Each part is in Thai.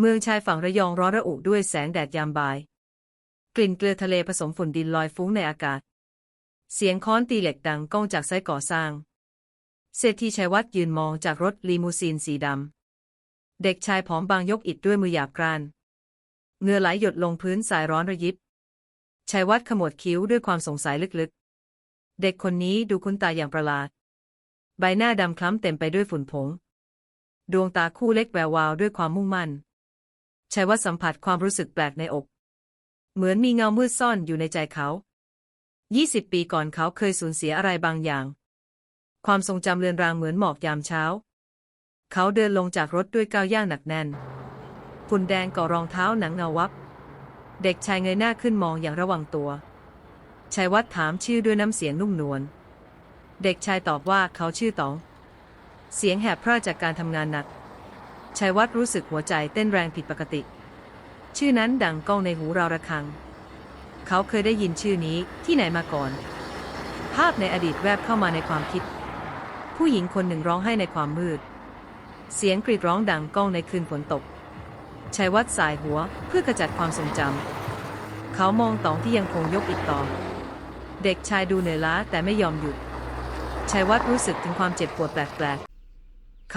เมืองชายฝั่งระยองร้อนระอุด้วยแสงแดดยามบ่าย กลิ่นเกลือทะเลผสมฝุ่นดินลอยฟุ้งในอากาศ เสียงค้อนตีเหล็กดังก้องจากไซต์ก่อสร้าง เศรษฐีชัยวัฒน์ยืนมองจากรถลีมูซีนสีดำ เด็กชายผอมบางยกอิฐด้วยมือหยาบกร้านเงื่อไหลหยดลงพื้นสายร้อนระยิบชัยวัฒน์ขมวดคิ้วด้วยความสงสัยลึกๆ เด็กคนนี้ดูคุ้นตาอย่างประหลาด ใบหน้าดำคล้ำเต็มไปด้วยฝุ่นผง ดวงตาคู่เล็กแวววาวด้วยความมุ่งมั่น ชัยวัฒน์สัมผัสความรู้สึกแปลกในอก เหมือนมีเงามืดซ่อนอยู่ในใจเขายี่สิบปีก่อนเขาเคยสูญเสียอะไรบางอย่าง ความทรงจำเลือนรางเหมือนหมอกยามเช้า เขาเดินลงจากรถด้วยก้าวย่างหนักแน่นฝุ่นแดงก่อรองเท้าหนังเงาวับ เด็กชายเงยหน้าขึ้นมองอย่างระวังตัวชัยวัฒน์ถามชื่อด้วยน้ำเสียงนุ่มนวล เด็กชายตอบว่าเขาชื่อต๋อง เสียงแหบพร่าจากการทำงานหนัก ชัยวัฒน์รู้สึกหัวใจเต้นแรงผิดปกติ ชื่อนั้นดังก้องในหูเราระฆัง เขาเคยได้ยินชื่อนี้ที่ไหนมาก่อน ภาพในอดีตแวบเข้ามาในความคิด ผู้หญิงคนหนึ่งร้องไห้ในความมืด เสียงกรีดร้องดังก้องในคืนฝนตกชัยวัฒน์สายหัวเพื่อกระจัดความทรงจำ เขามองตองที่ยังคงยกอีกต่อ เด็กชายดูเหนื่อยล้าแต่ไม่ยอมหยุดชัยวัฒน์รู้สึกถึงความเจ็บปวดแปลกๆ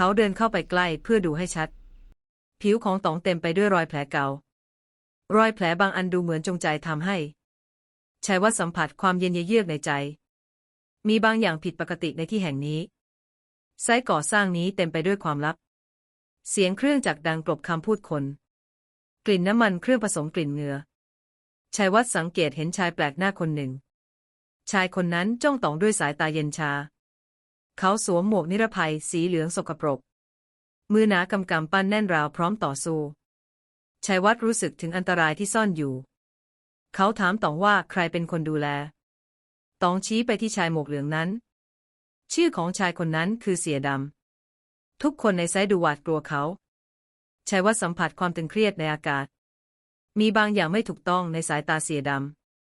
เขาเดินเข้าไปใกล้เพื่อดูให้ชัด ผิวของตองเต็มไปด้วยรอยแผลเก่ารอยแผลบางอันดูเหมือนจงใจทำให้ชัยวัฒน์สัมผัสความเย็นเยือกในใจ มีบางอย่างผิดปกติในที่แห่งนี้ไซต์ก่อสร้างนี้เต็มไปด้วยความลับ เสียงเครื่องจักรดังกลบคำพูดคน กลิ่นน้ำมันเครื่องผสมกลิ่นเหงื่อชัยวัฒน์สังเกตเห็นชายแปลกหน้าคนหนึ่ง ชายคนนั้นจ้องตองด้วยสายตาเย็นชา เขาสวมหมวกนิรภัยสีเหลืองสกปรก มือหนากำกำปั้นแน่นราวพร้อมต่อสู้ชัยวัฒน์รู้สึกถึงอันตรายที่ซ่อนอยู่ เขาถามตองว่าใครเป็นคนดูแล ตองชี้ไปที่ชายหมวกเหลืองนั้น ชื่อของชายคนนั้นคือเสียดำ ทุกคนในไซดูหวาดกลัวเขาชัยวัฒน์สัมผัสความตึงเครียดในอากาศ มีบางอย่างไม่ถูกต้องในสายตาเสียด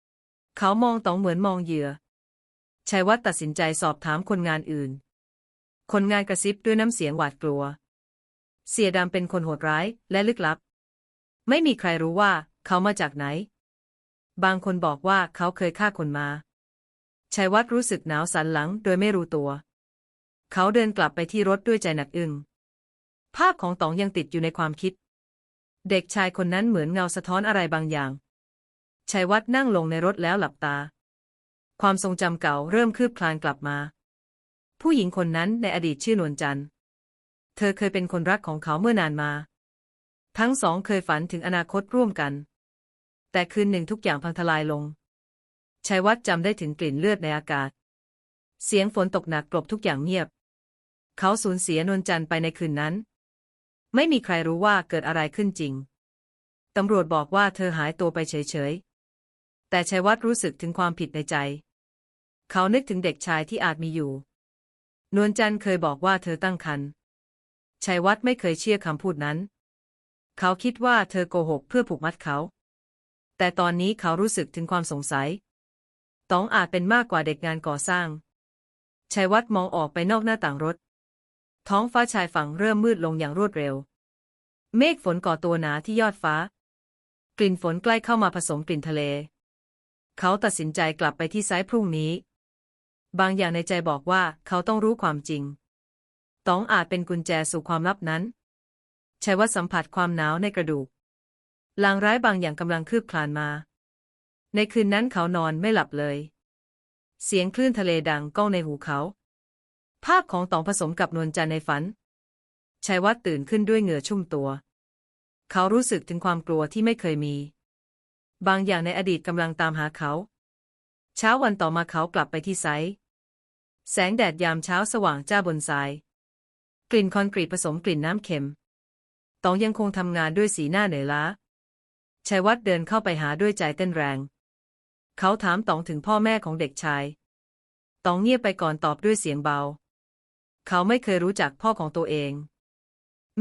ำ เขามองตองเหมือนมองเหยื่อชัยวัฒน์ตัดสินใจสอบถามคนงานอื่น คนงานกระซิบด้วยน้ำเสียงหวาดกลัว เสียดำเป็นคนโหดร้ายและลึกลับ ไม่มีใครรู้ว่าเขามาจากไหน บางคนบอกว่าเขาเคยฆ่าคนมาชัยวัฒน์รู้สึกหนาวสันหลังโดยไม่รู้ตัว เขาเดินกลับไปที่รถด้วยใจหนักอึ้ง ภาพของต๋องยังติดอยู่ในความคิด เด็กชายคนนั้นเหมือนเงาสะท้อนอะไรบางอย่างชัยวัฒน์นั่งลงในรถแล้วหลับตา ความทรงจำเก่าเริ่มคืบคลานกลับมา ผู้หญิงคนนั้นในอดีตชื่อนวลจันทร์ เธอเคยเป็นคนรักของเขาเมื่อนานมา ทั้งสองเคยฝันถึงอนาคตร่วมกัน แต่คืนหนึ่งทุกอย่างพังทลายลง ชัยวัฒน์จำได้ถึงกลิ่นเลือดในอากาศ เสียงฝนตกหนักกลบทุกอย่างเงียบ เขาสูญเสียนวลจันทร์ไปในคืนนั้น ไม่มีใครรู้ว่าเกิดอะไรขึ้นจริง ตำรวจบอกว่าเธอหายตัวไปเฉยๆ แต่ชัยวัฒน์รู้สึกถึงความผิดในใจ เขานึกถึงเด็กชายที่อาจมีอยู่ นวลจันทร์เคยบอกว่าเธอตั้งครรภ์ชัยวัฒน์ไม่เคยเชื่อคำพูดนั้น เขาคิดว่าเธอโกหกเพื่อผูกมัดเขา แต่ตอนนี้เขารู้สึกถึงความสงสัยต้องอาจเป็นมากกว่าเด็กงานก่อสร้างชัยวัฒน์มองออกไปนอกหน้าต่างรถ ท้องฟ้าชายฝั่งเริ่มมืดลงอย่างรวดเร็ว เมฆฝนก่อตัวหนาที่ยอดฟ้า กลิ่นฝนใกล้เข้ามาผสมกลิ่นทะเล เขาตัดสินใจกลับไปที่ไซต์พรุ่งนี้ บางอย่างในใจบอกว่าเขาต้องรู้ความจริงต้องอาจเป็นกุญแจสู่ความลับนั้นชัยวัฒสัมผัสความหนาวในกระดูก ลางร้ายบางอย่างกำลังคืบคลานมา ในคืนนั้นเขานอนไม่หลับเลย เสียงคลื่นทะเลดังก้องในหูเขา ภาพของตองผสมกับนวลจันในฝันชัยวัฒตื่นขึ้นด้วยเหงื่อชุ่มตัว เขารู้สึกถึงความกลัวที่ไม่เคยมี บางอย่างในอดีตกำลังตามหาเขา เช้าวันต่อมาเขากลับไปที่ไซต์ แสงแดดยามเช้าสว่างจ้าบนทราย กลิ่นคอนกรีตผสมกลิ่นน้ำเค็ม ตองยังคงทำงานด้วยสีหน้าเหนื่อยล้าชัยวัฒน์เดินเข้าไปหาด้วยใจเต้นแรง เขาถามตองถึงพ่อแม่ของเด็กชาย ตองเงียบไปก่อนตอบด้วยเสียงเบา เขาไม่เคยรู้จักพ่อของตัวเอง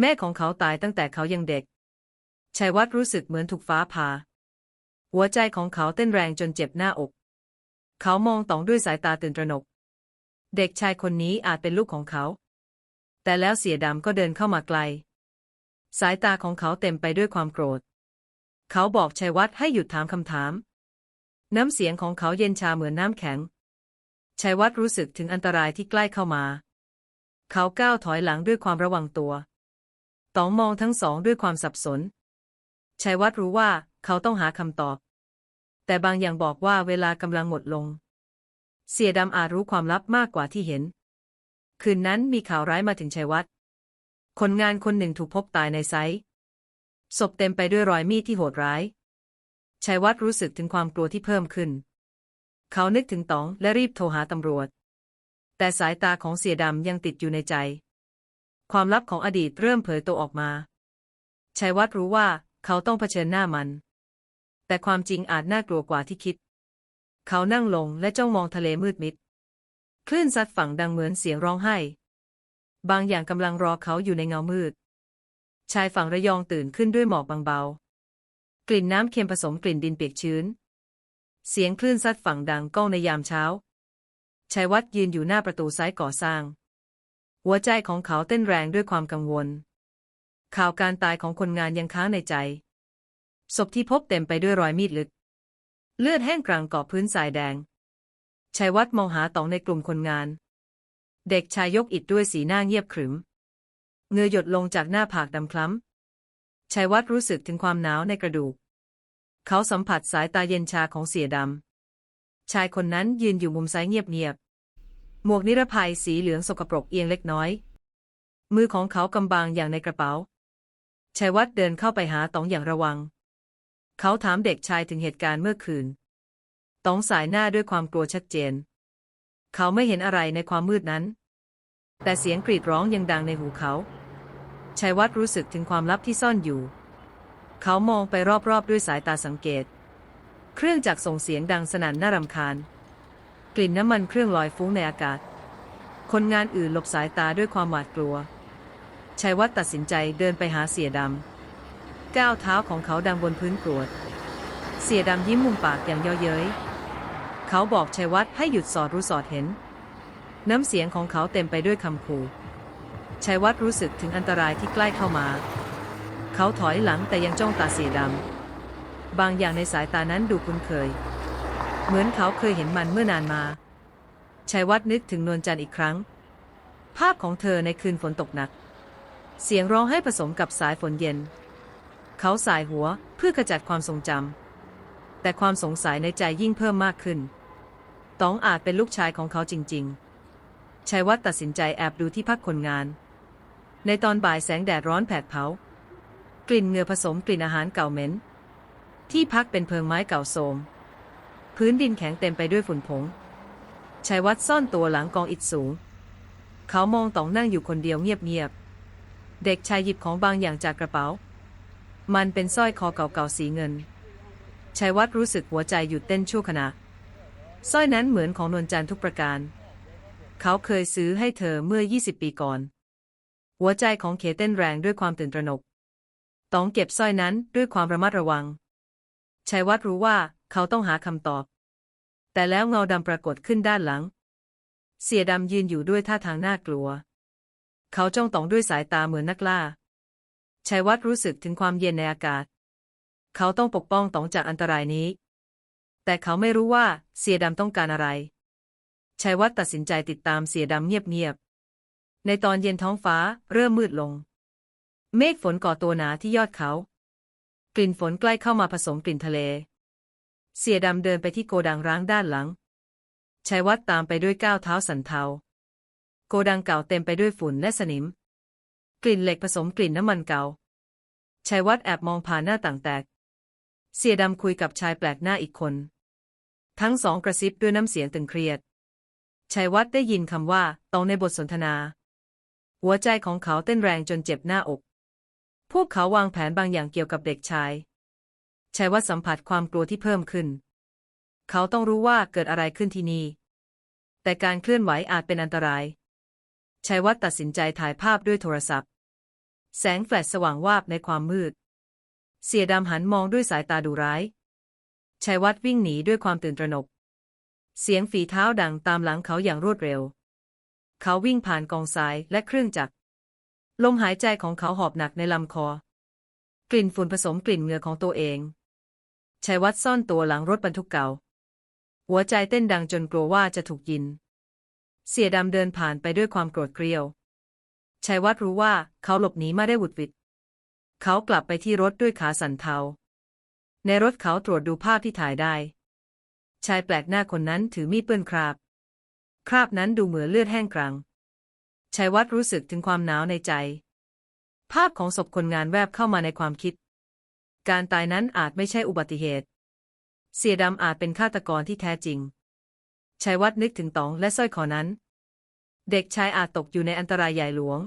แม่ของเขาตายตั้งแต่เขายังเด็กชัยวัฒน์รู้สึกเหมือนถูกฟ้าผ่า หัวใจของเขาเต้นแรงจนเจ็บหน้าอก เขามองตองด้วยสายตาตื่นตระหนก เด็กชายคนนี้อาจเป็นลูกของเขา แต่แล้วเสียดำก็เดินเข้ามาไกล สายตาของเขาเต็มไปด้วยความโกรธ เขาบอกชัยวัฒน์ให้หยุดถามคำถาม น้ำเสียงของเขาเย็นชาเหมือนน้ำแข็ง ชัยวัฒน์รู้สึกถึงอันตรายที่ใกล้เข้ามา เขาก้าวถอยหลังด้วยความระวังตัวต๋องมองทั้งสองด้วยความสับสน ชัยวัฒน์รู้ว่าเขาต้องหาคำตอบ แต่บางอย่างบอกว่าเวลากำลังหมดลง เสียดำอาจรู้ความลับมากกว่าที่เห็น คืนนั้นมีข่าวร้ายมาถึงชัยวัฒน์คนงานคนหนึ่งถูกพบตายในไซต์ศพเต็มไปด้วยรอยมีดที่โหดร้ายชัยวัฒน์รู้สึกถึงความกลัวที่เพิ่มขึ้น เขานึกถึงต๋องและรีบโทรหาตำรวจ แต่สายตาของเสียดำยังติดอยู่ในใจ ความลับของอดีตเริ่มเผยตัวออกมาชัยวัฒน์รู้ว่าเขาต้องเผชิญหน้ามัน แต่ความจริงอาจน่ากลัวกว่าที่คิด เขานั่งลงและจ้องมองทะเลมืดมิด คลื่นซัดฝั่งดังเหมือนเสียงร้องไห้ บางอย่างกำลังรอเขาอยู่ในเงามืด ชายฝั่งระยองตื่นขึ้นด้วยหมอกบางเบา กลิ่นน้ำเค็มผสมกลิ่นดินเปียกชื้น เสียงคลื่นซัดฝั่งดังก้องในยามเช้าชัยวัฒน์ยืนอยู่หน้าประตูซ้ายก่อสร้าง หัวใจของเขาเต้นแรงด้วยความกังวล ข่าวการตายของคนงานยังค้างในใจ ศพที่พบเต็มไปด้วยรอยมีดลึก เลือดแห้งกรังกอบพื้นทรายแดงชัยวัฒน์มองหาตองในกลุ่มคนงาน เด็กชายยกอิฐด้วยสีหน้าเงียบขรึมเงื่อหยดลงจากหน้าผากดำคล้ำชัยวัฒน์รู้สึกถึงความหนาวในกระดูก เขาสัมผัสสายตาเย็นชาของเสียดำ ชายคนนั้นยืนอยู่มุมซ้ายเงียบๆ หมวกนิรภัยสีเหลืองสกปรกเอียงเล็กน้อย มือของเขากำบังอย่างในกระเป๋าชัยวัฒน์เดินเข้าไปหาตองอย่างระวัง เขาถามเด็กชายถึงเหตุการณ์เมื่อคืนต๋องสายหน้าด้วยความกลัวชัดเจน เขาไม่เห็นอะไรในความมืดนั้น แต่เสียงกรีดร้องยังดังในหูเขา ชัยวัฒน์รู้สึกถึงความลับที่ซ่อนอยู่ เขามองไปรอบๆด้วยสายตาสังเกต เครื่องจักรส่งเสียงดังสนั่นน่ารำคาญ กลิ่นน้ำมันเครื่องลอยฟุ้งในอากาศ คนงานอื่นหลบสายตาด้วยความหวาดกลัว ชัยวัฒน์ตัดสินใจเดินไปหาเสียดำ ก้าวเท้าของเขาดังบนพื้นกรวด เสียดำยิ้มมุมปากอย่างเย้อเย้ย เขาบอกชัยวัฒน์ให้หยุดสอดรู้สอดเห็น น้ำเสียงของเขาเต็มไปด้วยคำขู่ชัยวัฒน์รู้สึกถึงอันตรายที่ใกล้เข้ามา เขาถอยหลังแต่ยังจ้องตาเสียดำ บางอย่างในสายตานั้นดูคุ้นเคย เหมือนเขาเคยเห็นมันเมื่อนานมา ชัยวัฒน์นึกถึงนวลจันทร์อีกครั้ง ภาพของเธอในคืนฝนตกหนัก เสียงร้องให้ผสมกับสายฝนเย็น เขาสายหัวเพื่อขจัดความทรงจำแต่ความสงสัยในใจยิ่งเพิ่มมากขึ้นตองอาจเป็นลูกชายของเขาจริง ๆชัยวัฒน์ตัดสินใจแอบดูที่พักคนงาน ในตอนบ่ายแสงแดดร้อนแผดเผา กลิ่นเหงื่อผสมกลิ่นอาหารเก่าเหม็น ที่พักเป็นเพิงไม้เก่าโทมพื้นดินแข็งเต็มไปด้วยฝุ่นผงชัยวัฒน์ซ่อนตัวหลังกองอิฐสูง เขามองตองนั่งอยู่คนเดียวเงียบๆ เด็กชายหยิบของบางอย่างจากกระเป๋า มันเป็นสร้อยคอเก่าๆสีเงินชัยวัฒน์รู้สึกหัวใจหยุดเต้นชั่วขณะสร้อยนั้นเหมือนของนวลจันทร์ทุกประการ เขาเคยซื้อให้เธอเมื่อ 20 ปีก่อน หัวใจของเขเต้นแรงด้วยความตื่นตระหนกต๋องเก็บสร้อยนั้นด้วยความระมัดระวังชัยวัฒน์รู้ว่าเขาต้องหาคำตอบ แต่แล้วเงาดำปรากฏขึ้นด้านหลัง เสียดำยืนอยู่ด้วยท่าทางน่ากลัว เขาจ้องตองด้วยสายตาเหมือนนักล่า ชัยวัฒน์รู้สึกถึงความเย็นในอากาศ เขาต้องปกป้องต๋องจากอันตรายนี้ แต่เขาไม่รู้ว่าเสียดำต้องการอะไร ชัยวัฒน์ตัดสินใจติดตามเสียดำเงียบๆ ในตอนเย็นท้องฟ้าเริ่มมืดลง เมฆฝนก่อตัวหนาที่ยอดเขา กลิ่นฝนใกล้เข้ามาผสมกลิ่นทะเล เสียดำเดินไปที่โกดังร้างด้านหลัง ชัยวัฒน์ตามไปด้วยก้าวเท้าสันเทา โกดังเก่าเต็มไปด้วยฝุ่นและสนิม กลิ่นเหล็กผสมกลิ่นน้ำมันเก่าชัยวัฒน์แอบมองผ่านหน้าต่างแตก เสียดำคุยกับชายแปลกหน้าอีกคน ทั้งสองกระซิบด้วยน้ำเสียงตึงเครียดชัยวัฒน์ได้ยินคำว่าตองในบทสนทนา หัวใจของเขาเต้นแรงจนเจ็บหน้าอก พวกเขาวางแผนบางอย่างเกี่ยวกับเด็กชายชัยวัฒน์สัมผัสความกลัวที่เพิ่มขึ้น เขาต้องรู้ว่าเกิดอะไรขึ้นที่นี่ แต่การเคลื่อนไหวอาจเป็นอันตรายชัยวัฒน์ตัดสินใจถ่ายภาพด้วยโทรศัพท์ แสงแฟลชสว่างวาบในความมืด เสียดำหันมองด้วยสายตาดุร้ายชัยวัฒน์วิ่งหนีด้วยความตื่นตระหนก เสียงฝีเท้าดังตามหลังเขาอย่างรวดเร็ว เขาวิ่งผ่านกองทรายและเครื่องจักร ลมหายใจของเขาหอบหนักในลำคอ กลิ่นฝุ่นผสมกลิ่นเหงื่อของตัวเองชัยวัฒน์ซ่อนตัวหลังรถบรรทุกเก่า หัวใจเต้นดังจนกลัวว่าจะถูกยิน เสียดำเดินผ่านไปด้วยความโกรธเกรียว ชัยวัฒน์รู้ว่าเขาหลบหนีมาได้หวุดหวิด เขากลับไปที่รถด้วยขาสั่นเทา ในรถเขาตรวจดูภาพที่ถ่ายได้ ชายแปลกหน้าคนนั้นถือมีดเปื้อนคราบ คราบนั้นดูเหมือนเลือดแห้งกรัง ชัยวัฒน์รู้สึกถึงความหนาวในใจ ภาพของศพคนงานแวบเข้ามาในความคิด การตายนั้นอาจไม่ใช่อุบัติเหตุ เสียดำอาจเป็นฆาตกรที่แท้จริงชัยวัฒน์นึกถึงตองและสร้อยคอนั้น เด็กชายอาจตกอยู่ในอันตรายใหญ่หลวง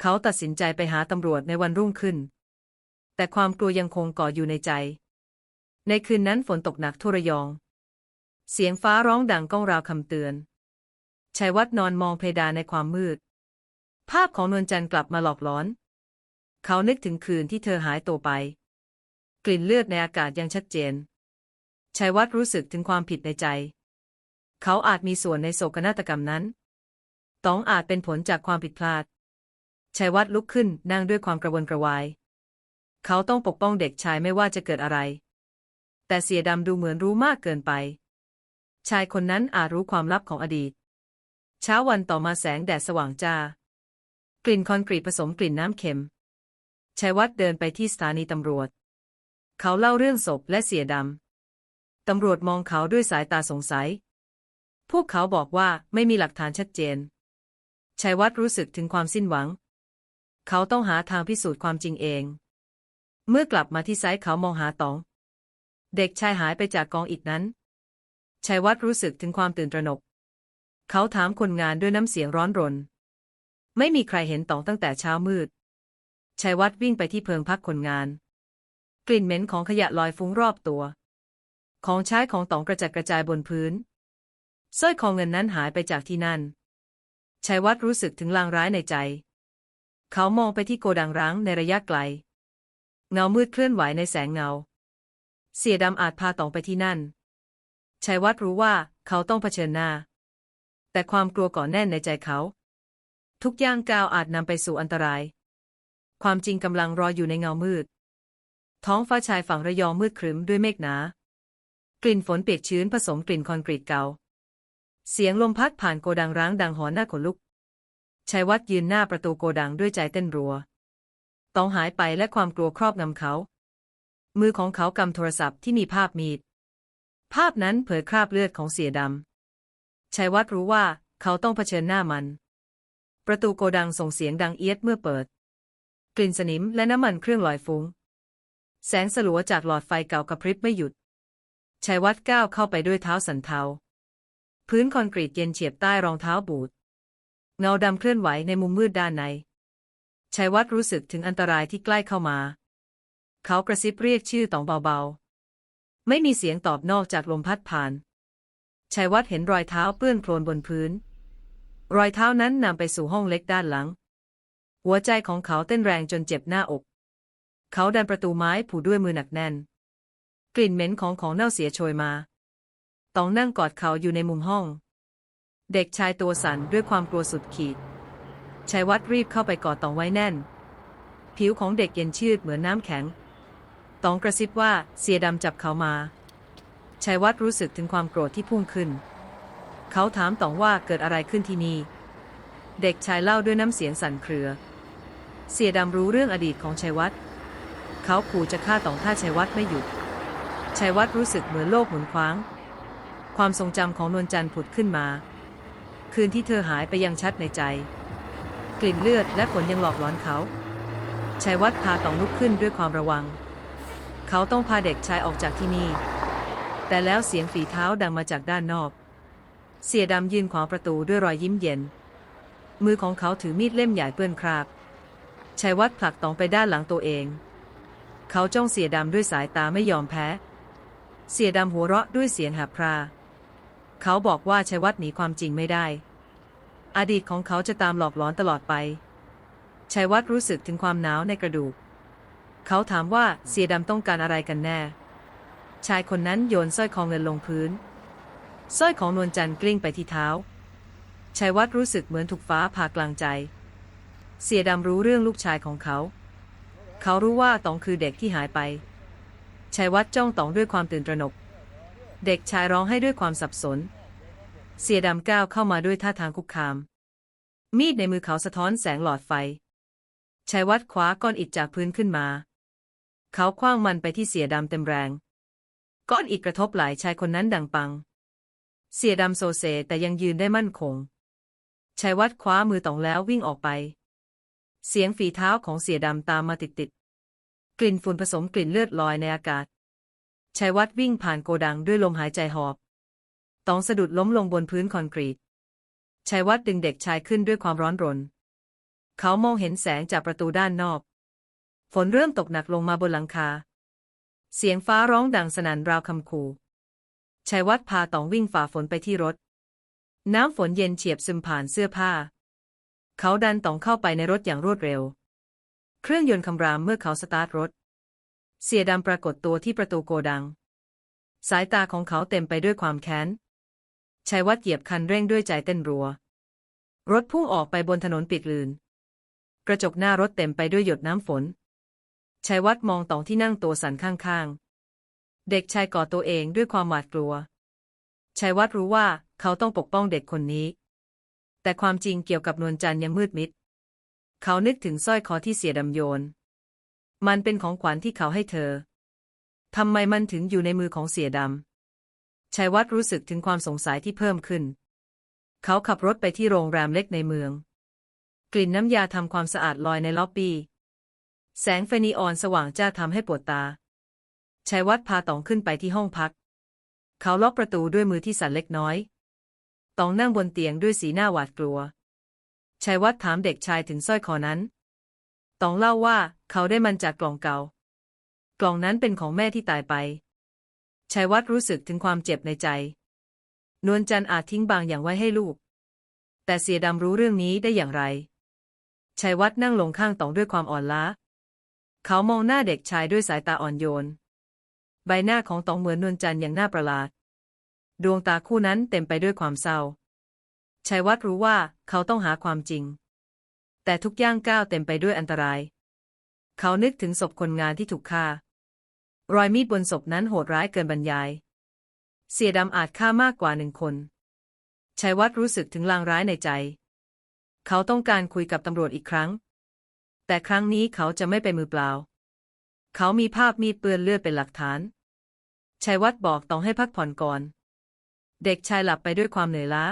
เขาตัดสินใจไปหาตำรวจในวันรุ่งขึ้น แต่ความกลัวยังคงก่ออยู่ในใจ ในคืนนั้นฝนตกหนักทั่วระยอง เสียงฟ้าร้องดังก้องราวคำเตือนชัยวัฒน์นอนมองเพดานในความมืด ภาพของนวลจันทร์กลับมาหลอกหลอน เขานึกถึงคืนที่เธอหายตัวไป กลิ่นเลือดในอากาศยังชัดเจนชัยวัฒน์รู้สึกถึงความผิดในใจ เขาอาจมีส่วนในโศกนาฏกรรมนั้น ต้องอาจเป็นผลจากความผิดพลาดชัยวัฒน์ลุกขึ้นนั่งด้วยความกระวนกระวาย เขาต้องปกป้องเด็กชายไม่ว่าจะเกิดอะไร แต่เสียดำดูเหมือนรู้มากเกินไป ชายคนนั้นอาจรู้ความลับของอดีต เช้าวันต่อมาแสงแดดสว่างจ้า กลิ่นคอนกรีตผสมกลิ่นน้ำเค็มชัยวัฒน์เดินไปที่สถานีตำรวจ เขาเล่าเรื่องศพและเสียดำ ตำรวจมองเขาด้วยสายตาสงสัย พวกเขาบอกว่าไม่มีหลักฐานชัดเจน ชัยวัฒน์รู้สึกถึงความสิ้นหวัง เขาต้องหาทางพิสูจน์ความจริงเอง เมื่อกลับมาที่ไซต์เขามองหาต๋อง เด็กชายหายไปจากกองอิฐนั้น ชัยวัฒน์รู้สึกถึงความตื่นตระหนก เขาถามคนงานด้วยน้ำเสียงร้อนรน ไม่มีใครเห็นต๋องตั้งแต่เช้ามืด ชัยวัฒน์วิ่งไปที่เพิงพักคนงาน กลิ่นเหม็นของขยะลอยฟุ้งรอบตัว ของใช้ของต๋องกระจัดกระจายบนพื้นสร้อยคอเงินนั้นหายไปจากที่นั่น ชัยวัฒน์รู้สึกถึงลางร้ายในใจ เขามองไปที่โกดังร้างในระยะไกล เงามืดเคลื่อนไหวในแสงเงา เสียดำอาจพาตองไปที่นั่น ชัยวัฒน์รู้ว่าเขาต้องเผชิญหน้า แต่ความกลัวก่อแน่นในใจเขา ทุกย่างก้าวอาจนำไปสู่อันตราย ความจริงกำลังรออยู่ในเงามืด ท้องฟ้าชายฝั่งระยองมืดครึ้มด้วยเมฆหนา กลิ่นฝนเปียกชื้นผสมกลิ่นคอนกรีตเก่า เสียงลมพัดผ่านโกดังร้างดังหอนหน้าขนลุกชัยวัฒน์ยืนหน้าประตูโกดังด้วยใจเต้นรัว ต้องหายไปและความกลัวครอบงำเขา มือของเขากำโทรศัพท์ที่มีภาพมีด ภาพนั้นเผยคราบเลือดของเสียดำชัยวัฒน์รู้ว่าเขาต้องเผชิญหน้ามัน ประตูโกดังส่งเสียงดังเอียดเมื่อเปิด กลิ่นสนิมและน้ำมันเครื่องลอยฟุ้ง แสงสลัวจากหลอดไฟเก่ากระพริบไม่หยุดชัยวัฒน์ก้าวเข้าไปด้วยเท้าสันเทา พื้นคอนกรีตเย็นเฉียบใต้รองเท้าบูทเงาดำเคลื่อนไหวในมุมมืดด้านในชัยวัฒน์รู้สึกถึงอันตรายที่ใกล้เข้ามา เขากระซิบเรียกชื่อต๋องเบาๆ ไม่มีเสียงตอบนอกจากลมพัดผ่านชัยวัฒน์เห็นรอยเท้าเปื้อนโคลนบนพื้น รอยเท้านั้นนำไปสู่ห้องเล็กด้านหลัง หัวใจของเขาเต้นแรงจนเจ็บหน้าอก เขาดันประตูไม้ผูด้วยมือหนักแน่น กลิ่นเหม็นของของเน่าเสียโชยมา ตองนั่งกอดเขาอยู่ในมุมห้อง เด็กชายตัวสั่นด้วยความกลัวสุดขีดชัยวัฒน์รีบเข้าไปกอดตองไว้แน่น ผิวของเด็กเย็นชืดเหมือนน้ำแข็ง ตองกระซิบว่าเสียดำจับเขามาชัยวัฒน์รู้สึกถึงความโกรธที่พุ่งขึ้น เขาถามตองว่าเกิดอะไรขึ้นที่นี่ เด็กชายเล่าด้วยน้ำเสียงสั่นเครือ เสียดำรู้เรื่องอดีตของชัยวัฒน์เขาขู่จะฆ่าตองถ้าชัยวัฒน์ไม่หยุดชัยวัฒน์รู้สึกเหมือนโลกหมุนคว้าง ความทรงจำของนวลจันทร์ผุดขึ้นมา คืนที่เธอหายไปยังชัดในใจ กลิ่นเลือดและฝนยังหลอกหลอนเขาชัยวัฒน์พาตองลุกขึ้นด้วยความระวัง เขาต้องพาเด็กชายออกจากที่นี่ แต่แล้วเสียงฝีเท้าดังมาจากด้านนอก เสียดำยืนขวางประตูด้วยรอยยิ้มเย็น มือของเขาถือมีดเล่มใหญ่เปื้อนคราบชัยวัฒน์ผลักตองไปด้านหลังตัวเอง เขาจ้องเสียดำด้วยสายตาไม่ยอมแพ้ เสียดำหัวเราะด้วยเสียงหับพรา เขาบอกว่าชัยวัฒน์หนีความจริงไม่ได้ อดีตของเขาจะตามหลอกหลอนตลอดไปชัยวัฒน์รู้สึกถึงความหนาวในกระดูก เขาถามว่าเสียดำต้องการอะไรกันแน่ ชายคนนั้นโยนสร้อยคอเงินลงพื้นสร้อยของนวลจันทร์กลิ้งไปที่เท้าชัยวัฒน์รู้สึกเหมือนถูกฟ้าผ่ากลางใจ เสียดำรู้เรื่องลูกชายของเขา เขารู้ว่าตองคือเด็กที่หายไปชัยวัฒน์จ้องตองด้วยความตื่นตระหนก เด็กชายร้องให้ด้วยความสับสน เสียดำก้าวเข้ามาด้วยท่าทางคุกคาม มีดในมือเขาสะท้อนแสงหลอดไฟชัยวัฒน์คว้าก้อนอิฐจากพื้นขึ้นมา เขาคว้างมันไปที่เสียดำเต็มแรง ก้อนอิฐกระทบไหล่ชายคนนั้นดังปัง เสียดำโซเซแต่ยังยืนได้มั่นคงชัยวัฒน์คว้ามือตองแล้ววิ่งออกไป เสียงฝีเท้าของเสียดำตามมาติดๆ กลิ่นฝุ่นผสมกลิ่นเลือดลอยในอากาศ ชัยวัฒน์วิ่งผ่านโกดังด้วยลมหายใจหอบ ตองสะดุดล้มลงบนพื้นคอนกรีตชัยวัฒน์ดึงเด็กชายขึ้นด้วยความร้อนรน เขามองเห็นแสงจากประตูด้านนอก ฝนเริ่มตกหนักลงมาบนหลังคา เสียงฟ้าร้องดังสนั่นราวคำคูชัยวัฒน์พาตองวิ่งฝ่าฝนไปที่รถ น้ำฝนเย็นเฉียบซึมผ่านเสื้อผ้า เขาดันตองเข้าไปในรถอย่างรวดเร็ว เครื่องยนต์คำรามเมื่อเขาสตาร์ทรถ เสียดำปรากฏตัวที่ประตูโกดัง สายตาของเขาเต็มไปด้วยความแค้นชัยวัฒน์เหยียบคันเร่งด้วยใจเต้นรัว รถพุ่งออกไปบนถนนปิดลืน กระจกหน้ารถเต็มไปด้วยหยดน้ำฝนชัยวัฒน์มองตองที่นั่งตัวสั่นข้างๆ เด็กชายกอดตัวเองด้วยความหวาดกลัวชัยวัฒน์รู้ว่าเขาต้องปกป้องเด็กคนนี้ แต่ความจริงเกี่ยวกับนวลจันทร์ยังมืดมิด เขานึกถึงสร้อยคอที่เสียดำโยน มันเป็นของขวัญที่เขาให้เธอ ทำไมมันถึงอยู่ในมือของเสียดำชัยวัฒน์รู้สึกถึงความสงสัยที่เพิ่มขึ้น เขาขับรถไปที่โรงแรมเล็กในเมือง กลิ่นน้ำยาทำความสะอาดลอยในล็อบบี้ แสงไฟนีออนสว่างจ้าทำให้ปวดตาชัยวัฒน์พาตองขึ้นไปที่ห้องพัก เขาล็อกประตูด้วยมือที่สั่นเล็กน้อย ตองนั่งบนเตียงด้วยสีหน้าหวาดกลัวชัยวัฒน์ถามเด็กชายถึงสร้อยคอนั้น ตองเล่าว่าเขาได้มันจากกล่องเก่า กล่องนั้นเป็นของแม่ที่ตายไปชัยวัฒน์รู้สึกถึงความเจ็บในใจ นวลจันทร์อาจทิ้งบางอย่างไว้ให้ลูก แต่เสียดำรู้เรื่องนี้ได้อย่างไรชัยวัฒน์นั่งลงข้างตองด้วยความอ่อนล้า เขามองหน้าเด็กชายด้วยสายตาอ่อนโยน ใบหน้าของตองเหมือนนวลจันทร์อย่างน่าประหลาด ดวงตาคู่นั้นเต็มไปด้วยความเศร้าชัยวัฒน์รู้ว่าเขาต้องหาความจริง แต่ทุกย่างก้าวเต็มไปด้วยอันตราย เขานึกถึงศพคนงานที่ถูกฆ่า รอยมีดบนศพนั้นโหดร้ายเกินบรรยาย เสียดำอาจฆ่ามากกว่าหนึ่งคนชัยวัฒน์รู้สึกถึงลางร้ายในใจ เขาต้องการคุยกับตำรวจอีกครั้ง แต่ครั้งนี้เขาจะไม่ไปมือเปล่า เขามีภาพมีดเปื้อนเลือดเป็นหลักฐานชัยวัฒน์บอกต้องให้พักผ่อนก่อน เด็กชายหลับไปด้วยความเหนื่อยล้า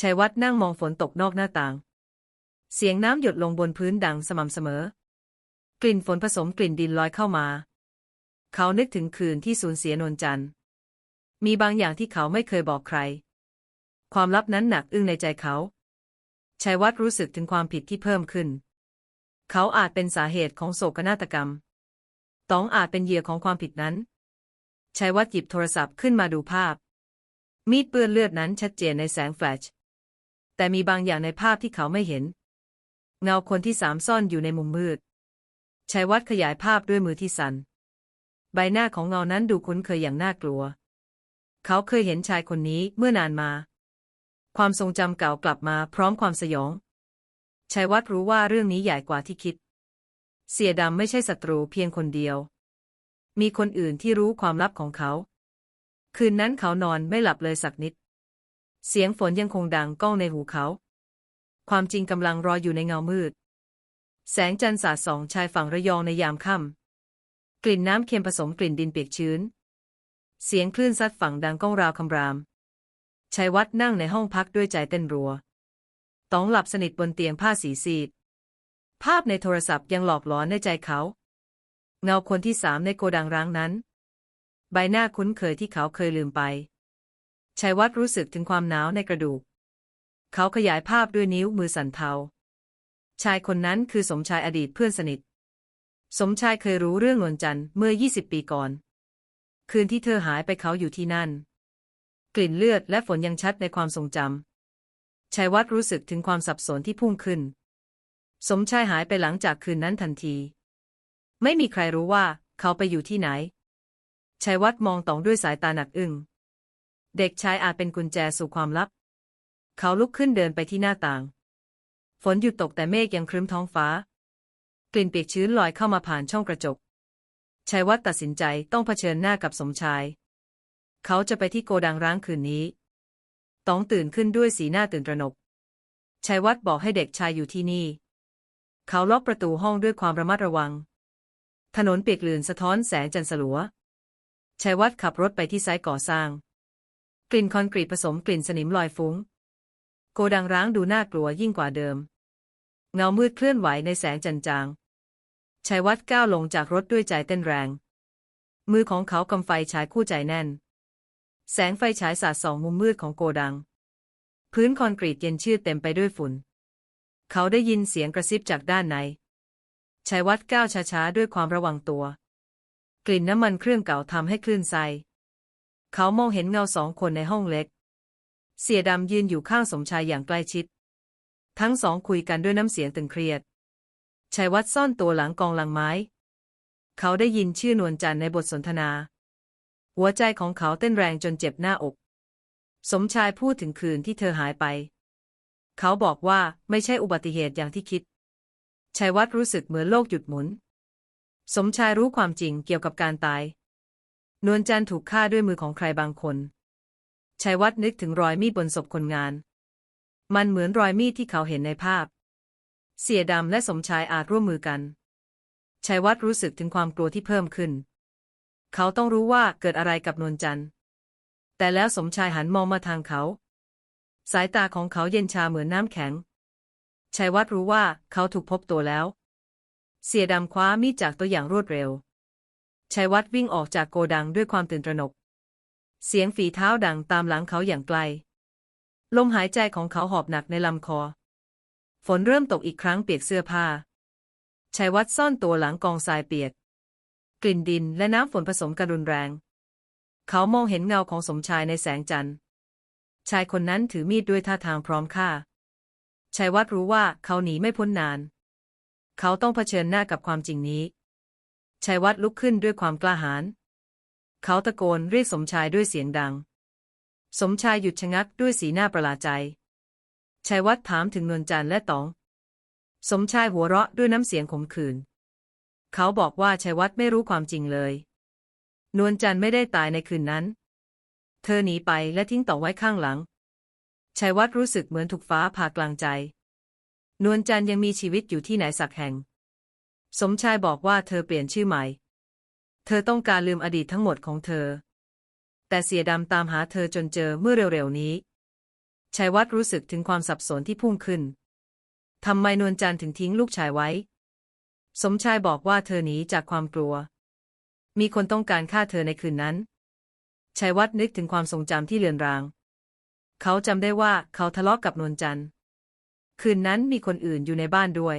ชัยวัฒน์นั่งมองฝนตกนอกหน้าต่าง เสียงน้ำหยดลงบนพื้นดังสม่ำเสมอ กลิ่นฝนผสมกลิ่นดินลอยเข้ามา เขานึกถึงคืนที่สูญเสียนนจันทร์ มีบางอย่างที่เขาไม่เคยบอกใคร ความลับนั้นหนักอึ้งในใจเขาชัยวัฒน์รู้สึกถึงความผิดที่เพิ่มขึ้น เขาอาจเป็นสาเหตุของโศกนาฏกรรม ตองอาจเป็นเหยื่อของความผิดนั้นชัยวัฒน์หยิบโทรศัพท์ขึ้นมาดูภาพ มีดเปื้อนเลือดนั้นชัดเจนในแสงแฟลช แต่มีบางอย่างในภาพที่เขาไม่เห็น เงาคนที่สามซ่อนอยู่ในมุมมืดชัยวัฒน์ขยายภาพด้วยมือที่สัน่นใบหน้าของเงานั้นดูคุ้นเคยอย่างน่ากลัว เขาเคยเห็นชายคนนี้เมื่อนานมา ความทรงจำเก่ากลับมาพร้อมความสยองชัยวัฒน์รู้ว่าเรื่องนี้ใหญ่กว่าที่คิด เสียดำไม่ใช่ศัตรูเพียงคนเดียว มีคนอื่นที่รู้ความลับของเขา คืนนั้นเขานอนไม่หลับเลยสักนิด เสียงฝนยังคงดังก้องในหูเขา ความจริงกำลังรออยู่ในเงามืด แสงจันทร์สาดส่องชายฝั่งระยองในยามค่ำกลิ่นน้ำเค็มผสมกลิ่นดินเปียกชื้น เสียงคลื่นซัดฝั่งดังก้องราวคำรามชัยวัฒน์นั่งในห้องพักด้วยใจเต้นรัวต้องหลับสนิทบนเตียงผ้าสีซีด ภาพในโทรศัพท์ยังหลอกหลอนในใจเขา เงาคนที่สามในโกดังร้างนั้น ใบหน้าคุ้นเคยที่เขาเคยลืมไปชัยวัฒน์รู้สึกถึงความหนาวในกระดูก เขาขยายภาพด้วยนิ้วมือสั่นเทา ชายคนนั้นคือสมชายอดีตเพื่อนสนิท สมชายเคยรู้เรื่องนวลจันทร์เมื่อ 20 ปีก่อน คืนที่เธอหายไปเขาอยู่ที่นั่น กลิ่นเลือดและฝนยังชัดในความทรงจำชัยวัฒน์รู้สึกถึงความสับสนที่พุ่งขึ้น สมชายหายไปหลังจากคืนนั้นทันที ไม่มีใครรู้ว่าเขาไปอยู่ที่ไหนชัยวัฒน์มองตองด้วยสายตาหนักอึ้งเด็กชายอาจเป็นกุญแจสู่ความลับ เขาลุกขึ้นเดินไปที่หน้าต่าง ฝนหยุดตกแต่เมฆยังครึ้มท้องฟ้า กลิ่นเปียกชื้นลอยเข้ามาผ่านช่องกระจกชัยวัฒน์ตัดสินใจต้องเผชิญหน้ากับสมชาย เขาจะไปที่โกดังร้างคืนนี้ต้องตื่นขึ้นด้วยสีหน้าตื่นตระหนกชัยวัฒน์บอกให้เด็กชายอยู่ที่นี่ เขาล็อกประตูห้องด้วยความระมัดระวัง ถนนเปียกลื่นสะท้อนแสงจันทร์สลัวชัยวัฒน์ขับรถไปที่ไซต์ก่อสร้าง กลิ่นคอนกรีตผสมกลิ่นสนิมลอยฟุ้ง โกดังร้างดูน่ากลัวยิ่งกว่าเดิม เงามืดเคลื่อนไหวในแสงจันจางชัยวัฒน์ก้าวลงจากรถด้วยใจเต้นแรง มือของเขากำไฟฉายคู่ใจแน่น แสงไฟฉายสาดส่องมุมมืดของโกดัง พื้นคอนกรีตเย็นชืดเต็มไปด้วยฝุ่น เขาได้ยินเสียงกระซิบจากด้านในชัยวัฒน์ก้าวช้าๆด้วยความระวังตัว กลิ่นน้ำมันเครื่องเก่าทำให้คลื่นไส้เขามองเห็นเงาสองคนในห้องเล็ก เสียดำยืนอยู่ข้างสมชายอย่างใกล้ชิด ทั้งสองคุยกันด้วยน้ำเสียงตึงเครียดชัยวัฒน์ซ่อนตัวหลังกองหลังไม้ เขาได้ยินชื่อนวลจันทร์ในบทสนทนา หัวใจของเขาเต้นแรงจนเจ็บหน้าอก สมชายพูดถึงคืนที่เธอหายไป เขาบอกว่าไม่ใช่อุบัติเหตุอย่างที่คิดชัยวัฒน์รู้สึกเหมือนโลกหยุดหมุน สมชายรู้ความจริงเกี่ยวกับการตาย นวลจันทร์ถูกฆ่าด้วยมือของใครบางคน ชัยวัฒน์นึกถึงรอยมีดบนศพคนงาน มันเหมือนรอยมีดที่เขาเห็นในภาพ เสียดำและสมชายอาจร่วมมือกัน ชัยวัฒน์รู้สึกถึงความกลัวที่เพิ่มขึ้น เขาต้องรู้ว่าเกิดอะไรกับนวลจันทร์ แต่แล้วสมชายหันมองมาทางเขา สายตาของเขาเย็นชาเหมือนน้ำแข็ง ชัยวัฒน์รู้ว่าเขาถูกพบตัวแล้ว เสียดำคว้ามีดจากตัวอย่างรวดเร็วชัยวัฒน์วิ่งออกจากโกดังด้วยความตื่นตระหนก เสียงฝีเท้าดังตามหลังเขาอย่างไกล ลมหายใจของเขาหอบหนักในลำคอ ฝนเริ่มตกอีกครั้งเปียกเสื้อผ้าชัยวัฒน์ซ่อนตัวหลังกองทรายเปียก กลิ่นดินและน้ำฝนผสมกันรุนแรง เขามองเห็นเงาของสมชายในแสงจันทร์ ชายคนนั้นถือมีดด้วยท่าทางพร้อมฆ่าชัยวัฒน์รู้ว่าเขาหนีไม่พ้นนาน เขาต้องเผชิญหน้ากับความจริงนี้ชัยวัฒน์ลุกขึ้นด้วยความกล้าหาญ เขาตะโกนเรียกสมชายด้วยเสียงดัง สมชายหยุดชะงักด้วยสีหน้าประหลาดใจชัยวัฒน์ถามถึงนวลจันทร์และต๋อง สมชายหัวเราะด้วยน้ำเสียงขมขื่น เขาบอกว่าชัยวัฒน์ไม่รู้ความจริงเลย นวลจันทร์ไม่ได้ตายในคืนนั้น เธอหนีไปและทิ้งต่องไว้ข้างหลังชัยวัฒน์รู้สึกเหมือนถูกฟ้าผ่ากลางใจ นวลจันทร์ยังมีชีวิตอยู่ที่ไหนสักแห่ง สมชายบอกว่าเธอเปลี่ยนชื่อใหม่ เธอต้องการลืมอดีตทั้งหมดของเธอ แต่เสียดำตามหาเธอจนเจอเมื่อเร็วๆนี้ชัยวัฒน์รู้สึกถึงความสับสนที่พุ่งขึ้น ทำไมนวลจันทร์ถึงทิ้งลูกชายไว้ สมชายบอกว่าเธอหนีจากความกลัว มีคนต้องการฆ่าเธอในคืนนั้นชัยวัฒน์นึกถึงความทรงจำที่เลือนราง เขาจำได้ว่าเขาทะเลาะกับนวลจันทร์ คืนนั้นมีคนอื่นอยู่ในบ้านด้วย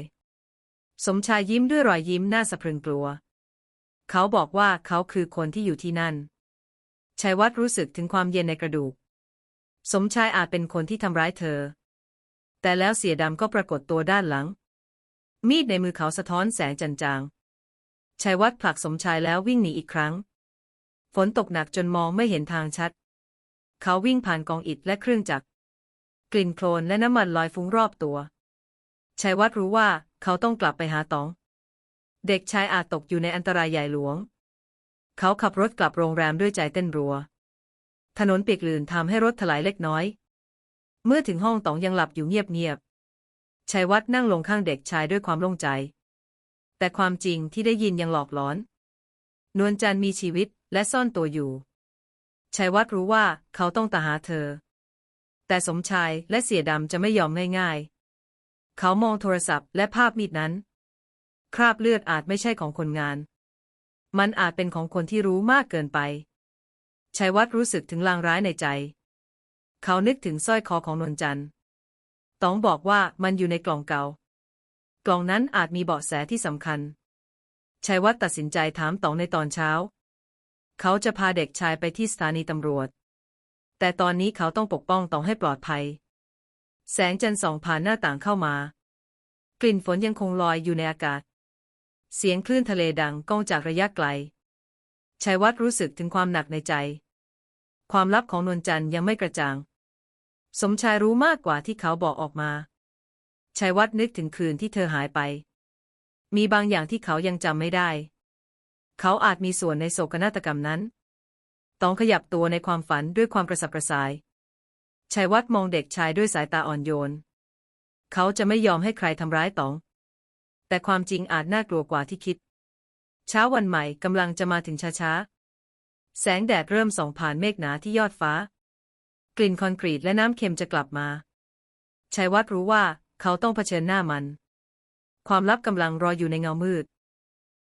สมชายยิ้มด้วยรอยยิ้มน่าสะพรึงกลัว เขาบอกว่าเขาคือคนที่อยู่ที่นั่นชัยวัฒน์รู้สึกถึงความเย็นในกระดูก สมชายอาจเป็นคนที่ทำร้ายเธอ แต่แล้วเสียดำก็ปรากฏตัวด้านหลัง มีดในมือเขาสะท้อนแสงจางๆชัยวัฒน์ผลักสมชายแล้ววิ่งหนีอีกครั้ง ฝนตกหนักจนมองไม่เห็นทางชัด เขาวิ่งผ่านกองอิฐและเครื่องจักร กลิ่นโคลนและน้ำมันลอยฟุ้งรอบตัวชัยวัฒน์รู้ว่าเขาต้องกลับไปหาต๋อง เด็กชายอาจตกอยู่ในอันตรายใหญ่หลวง เขาขับรถกลับโรงแรมด้วยใจเต้นรัว ถนนเปียกลื่นทำให้รถถลายเล็กน้อย เมื่อถึงห้องต๋องยังหลับอยู่เงียบๆชัยวัฒน์นั่งลงข้างเด็กชายด้วยความโล่งใจ แต่ความจริงที่ได้ยินยังหลอกหลอน นวลจันทร์มีชีวิตและซ่อนตัวอยู่ชัยวัฒน์รู้ว่าเขาต้องตาหาเธอ แต่สมชายและเสียดำจะไม่ยอมง่ายๆ เขามองโทรศัพท์และภาพมีดนั้น คราบเลือดอาจไม่ใช่ของคนงาน มันอาจเป็นของคนที่รู้มากเกินไปชัยวัฒน์รู้สึกถึงลางร้ายในใจ เขานึกถึงสร้อยคอของนวลจันทร์ตองบอกว่ามันอยู่ในกล่องเก่า กล่องนั้นอาจมีเบาะแสที่สำคัญชัยวัฒน์ตัดสินใจถามต๋องในตอนเช้า เขาจะพาเด็กชายไปที่สถานีตำรวจ แต่ตอนนี้เขาต้องปกป้องต๋องให้ปลอดภัย แสงจันทร์ส่องผ่านหน้าต่างเข้ามา กลิ่นฝนยังคงลอยอยู่ในอากาศ เสียงคลื่นทะเลดังก้องจากระยะไกลชัยวัฒน์รู้สึกถึงความหนักในใจ ความลับของนวลจันทร์ยังไม่กระจ่าง สมชายรู้มากกว่าที่เขาบอกออกมาชัยวัฒน์นึกถึงคืนที่เธอหายไป มีบางอย่างที่เขายังจำไม่ได้ เขาอาจมีส่วนในโศกนาฏกรรมนั้น ต้องขยับตัวในความฝันด้วยความกระสับกระส่ายชัยวัฒน์มองเด็กชายด้วยสายตาอ่อนโยน เขาจะไม่ยอมให้ใครทำร้ายต๋อง แต่ความจริงอาจน่ากลัวกว่าที่คิด เช้าวันใหม่กำลังจะมาถึงช้าๆ แสงแดดเริ่มส่องผ่านเมฆหนาที่ยอดฟ้า กลิ่นคอนกรีตและน้ำเค็มจะกลับมาชัยวัฒรู้ว่าเขาต้องเผชิญหน้ามัน ความลับกำลังรออยู่ในเงามืด